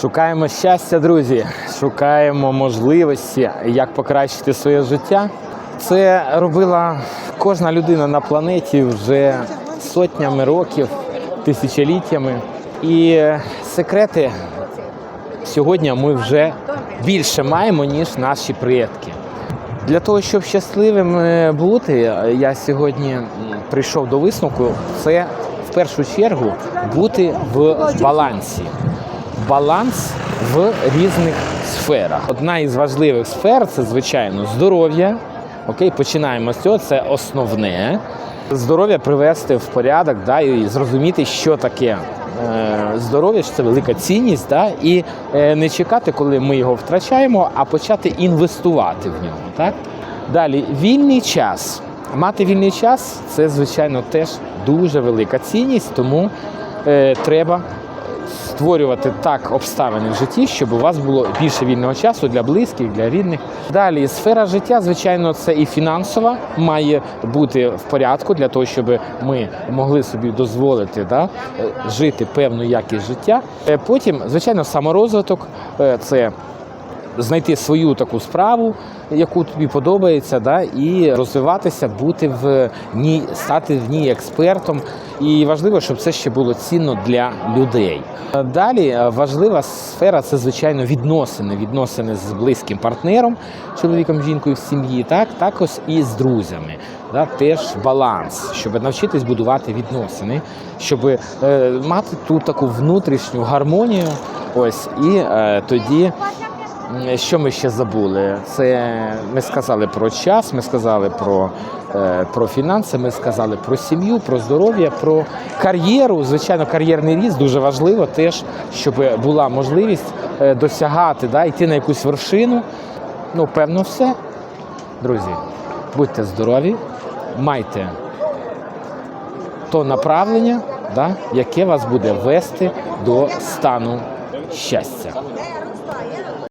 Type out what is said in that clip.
Шукаємо щастя, друзі. Шукаємо можливості, як покращити своє життя. Це робила кожна людина на планеті вже сотнями років, тисячоліттями. І секрети сьогодні ми вже більше маємо, ніж наші предки. Для того, щоб щасливим е, бути, я сьогодні прийшов до висновку, це в першу чергу бути в балансі. Баланс в різних сферах. Одна із важливих сфер це, звичайно, здоров'я. Окей, починаємо з цього. Це основне. Здоров'я привести в порядок, да, і зрозуміти, що таке е, здоров'я, що це велика цінність, да, і е, не чекати, коли ми його втрачаємо, а почати інвестувати в нього. Так? Далі, вільний час. Мати вільний час це, звичайно, теж дуже велика цінність, тому е, треба створювати так обставини в житті, щоб у вас було більше вільного часу для близьких, для рідних. Далі сфера життя, звичайно, це і фінансова має бути в порядку для того, щоб ми могли собі дозволити да, е, жити певну якість життя. Е, Потім, звичайно, саморозвиток е, це знайти свою таку справу, яку тобі подобається, да, і розвиватися, бути в ній, стати в ній експертом. І важливо, щоб це ще було цінно для людей. Далі е, важлива сфера це звичайно відносини, відносини з близьким партнером, чоловіком, жінкою в сім'ї, так також і з друзями. Да, теж баланс, щоб навчитись будувати відносини, щоб е, мати ту таку внутрішню гармонію. Ось і е, тоді. Що ми ще забули? Це ми сказали про час, ми сказали про, е, про фінанси, ми сказали про сім'ю, про здоров'я, про кар'єру. Звичайно, кар'єрний ріст дуже важливо теж, щоб була можливість е, досягати, да, йти на якусь вершину. Ну, певно, все. Друзі, будьте здорові, майте то направлення, да, яке вас буде вести до стану щастя.